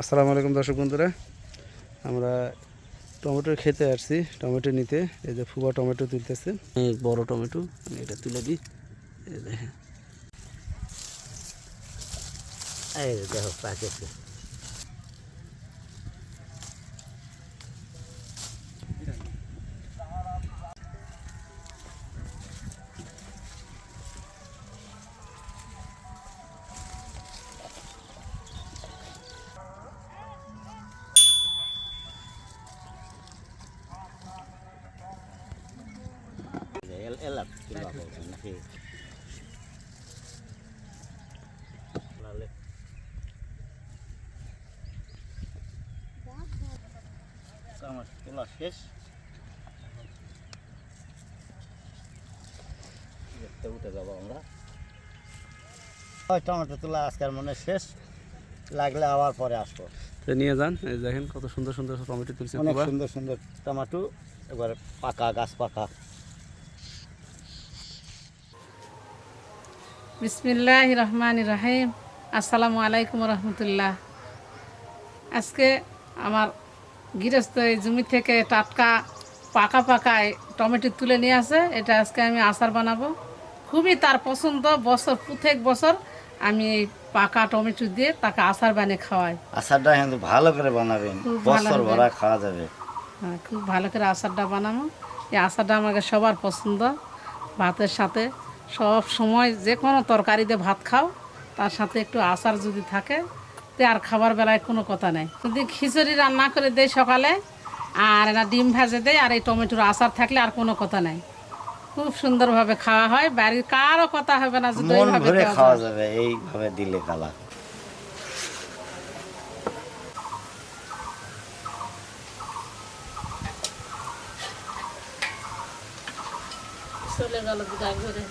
আসসালামু আলাইকুম দর্শক বন্ধুরা। আমরা টমেটো খেতে আসছি, টমেটো নিতে। এই যে ফুবা টমেটো তুলতেছে। বড় টমেটো, আমি এটা তুলে দিই। এই এই দেখো, পাকেছে। তোলা শেষ। দেখতে উঠে যাব আমরা। টমেটো তোলা আজকের মনে শেষ। লাগলে আবার পরে আসব। তো নিয়ে যান এই দেখেন কত সুন্দর সুন্দর টমেটো তুলছে অনেক সুন্দর সুন্দর টমেটো এবার পাকা গাছ পাকা। বিসমিল্লাহ রহমান রাহিম আসসালামু আলাইকুম রহমতুল্লাহ। আজকে আমার গৃহস্থ এই জমি থেকে টাটকা পাকা পাকা এই টমেটো তুলে নিয়ে আসে। এটা আজকে আমি আচার বানাবো। খুবই তার পছন্দ। বছর প্রত্যেক বছর আমি এই পাকা টমেটো দিয়ে তাকে আচার বানিয়ে খাওয়াই। আচারটা কিন্তু ভালো করে বানাবেন। বছর ভরা খাওয়া যাবে। হ্যাঁ খুব ভালো করে আচারটা বানাবো। এই আচারটা আমাকে সবার পছন্দ। ভাতের সাথে সব সময় যে কোনো তরকারিতে ভাত খাও তার সাথে একটু আচার যদি থাকে তে আর খাবার বেলায় কোনো কথা নেই। যদি খিচুড়ি রান্না করে দেয় সকালে আর এরা ডিম ভেজে দেয় আর এই টমেটোর আচার থাকলে আর কোনো কথা নাই। খুব সুন্দরভাবে খাওয়া হয় বাড়ির কারও কথা হবে না যদি দেওয়া খাওয়া যাবে এইভাবে দিলে কালা চলে গেল গায়ে ঘরে।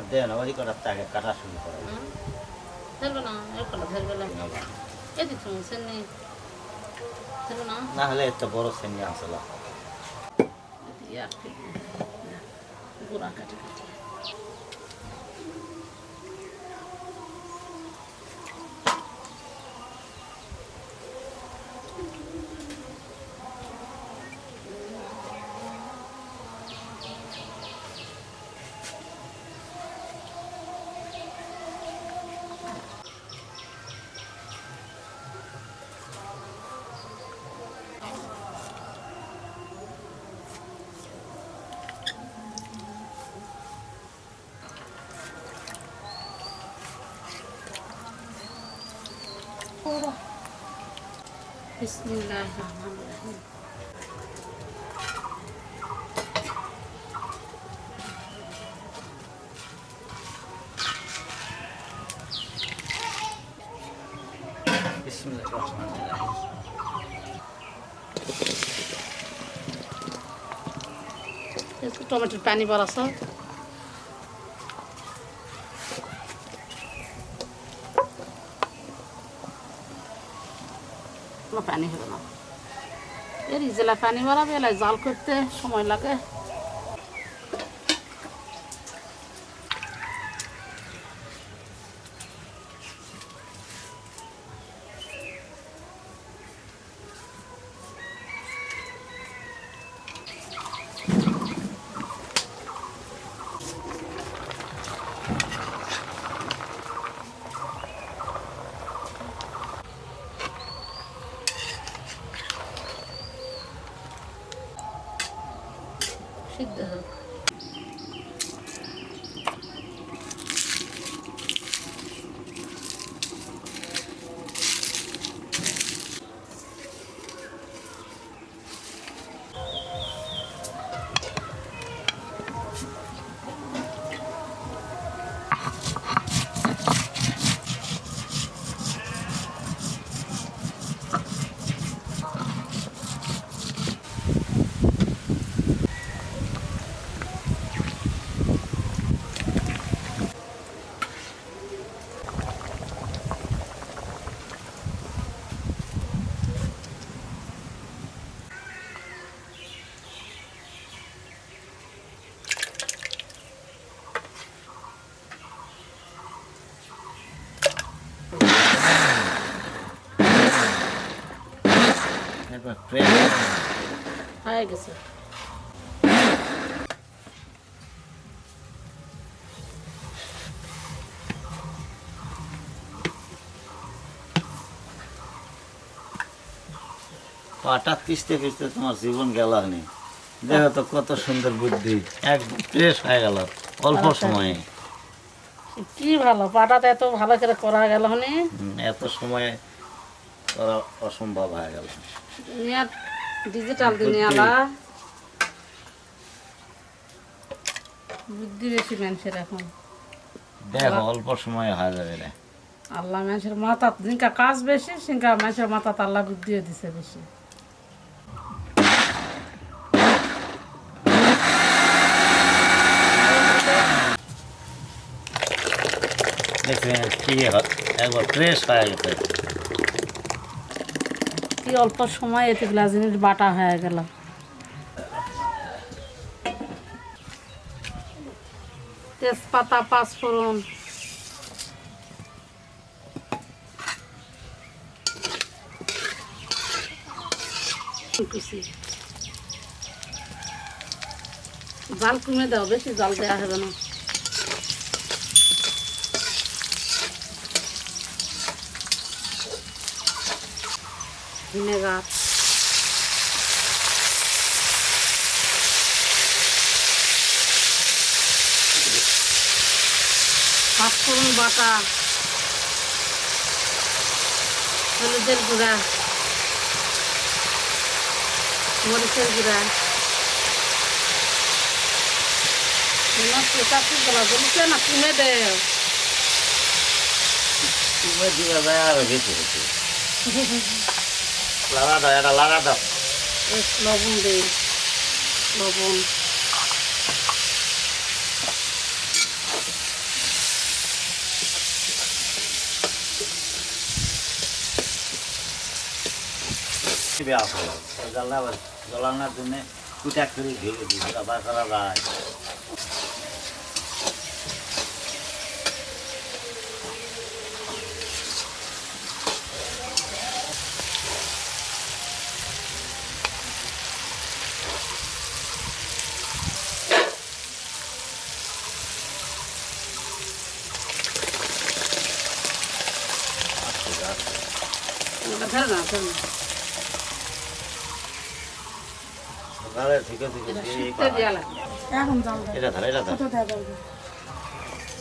আর দেন ওই করার আগে কাটা শুরু করে ধরবে না এরকম ধরবে না। এদিক সমস্যা নেই ধরবে না। না হলে এত বড় শ্রেণি আসল গুড়া কাটে কাটে বিসমিল্লাহ রহমান রহিম। একটু টমেটোর পানি বরাস কোনো পানি হবে না। এর ইজেলা পানি বাড়াবে এলাই জাল করতে সময় লাগে। হয়ে গেছে। পাটা পিসতে পিসতে তোমার জীবন গেল নি দেখো তো কত সুন্দর বুদ্ধি। এক ফ্রেশ হয়ে গেল অল্প সময়ে। কি ভালো পাটাতে এত ভালো করে করা গেল হনি। এত সময়ে করা অসম্ভব হয়ে গেল। ডিজিটাল দুনিয়ালা বুদ্ধি। বেশি মানুষের এখন। দেখো অল্প সময়ে হয়ে যাবে রে। আল্লাহ মানুষের মাথা জিনকা কাজ বেশি সিনকা মানুষের মাথা আল্লাহ বুদ্ধিও দিছে বেশি। দেখবেন কি একবার ফ্রেশ হয়ে গেছে। কি অল্প সময় এতে জিনিস বাটা হয়ে গেল তেজপাতা, পাঁচফোড়ন। জাল কমে দাও, বেশি জাল দেওয়া হবে না ভিনেগার পাঁচফোড়ন বাটা হলুদের গুঁড়া. মরিচের গুঁড়া. চাকরি গলা বলছে না কিনে দেও তুমি দিবে যায় আর বেশি হচ্ছে। লাগা দাও এটা লাগা দাও লবণ দেই লবণ জ্বালানোর জন্য কুটা করে ভেঙে দিই বাসারা যায় এটা ধরে না ধরে না সকালে থেকে থেকে এটা দিয়ে শুকতে দেওয়া লাগে এটা ধর এটা ধর।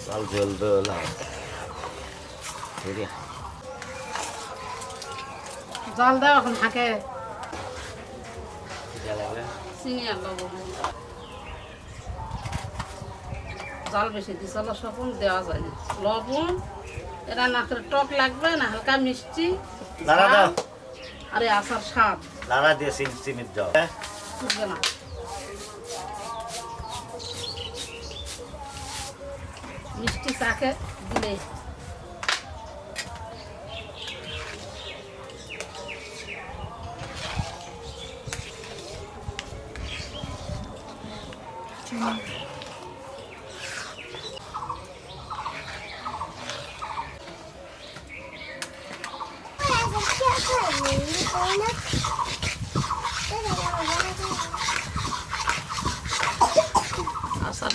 লাল জল দো লাল জল দাও এখন লবণ জল বেশি দিস সবন দেওয়া যায়। লবণ এটা না করে টক লাগবে না হালকা মিষ্টি। দাও আরে আসার স্বাদ। লাড়া দিয়ে সিম সিমিট দাও বুঝবে না। মিষ্টি চাকে দিলে।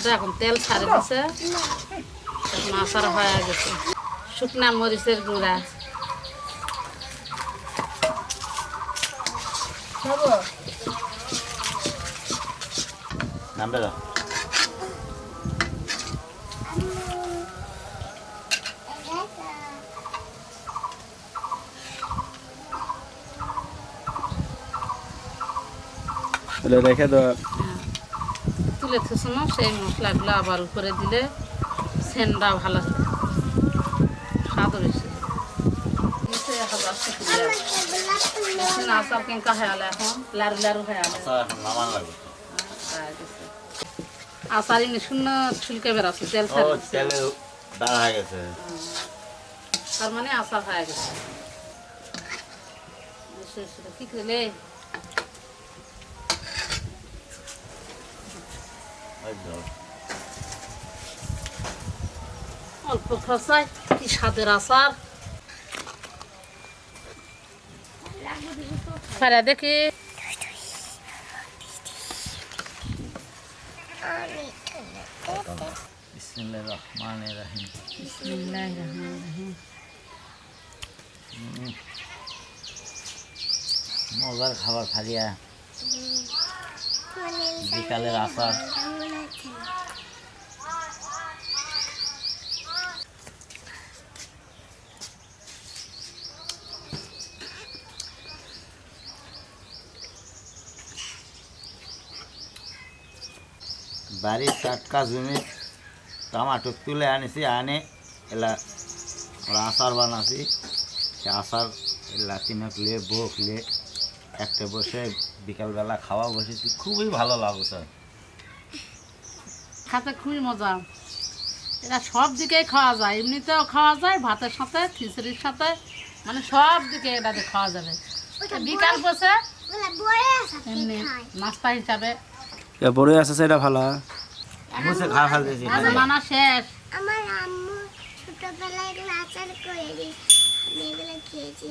আচারটা এখন তেল ছাড়ে দিছে। এখন আচার হয়ে গেছে। শুকনা মরিচের গুঁড়া। নামবে দাও রেখে দেওয়া থুসনো সেই মশলাগুলো আবার উপরে দিলে সেন্ডা ভালো স্বাদ হয়ে গেলে এখন লারু লারু হয়ে গেলে আচ্ছা শূন্য ছুলকে বেড়াচ্ছে তেল হয়ে গেছে। তার মানে আচার হয়ে গেছে। কি করলে ওই দাও অল্প খরচায় কি স্বাদের আচার লাগবে দেখি তো ফেরা দেখি বিসমিল্লাহ রহমান রাহিম বিসমিল্লাহির রহমানির রহিম। মজার খাবার খালিয়া বিকালের আসার বাড়ির টাটকা জমি টমাটো তুলে আনিছি আনে এলা আমরা আচার বানাছি। সে আচার এলা তিনক লিয়ে বক লিয়ে একটা বসে বিকালবেলা খাওয়া বসেছি। খুবই ভালো লাগছে। খেতে খুবই মজা। এটা সব দিকেই খাওয়া যায়। এমনিতেও খাওয়া যায় ভাতের সাথে খিচুড়ির সাথে মানে সব দিকে এটাতে খাওয়া যাবে। বিকাল বসে এমনি নাস্তা হিসাবে বড় আছে সেটা ভালো বসে খা ফেলতেছি আজ শেষ। আমার আম্মু ছোটবেলায় এগুলো আচার করে দিই আমি এগুলো খেয়েছি।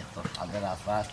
এত স্বাদের আচার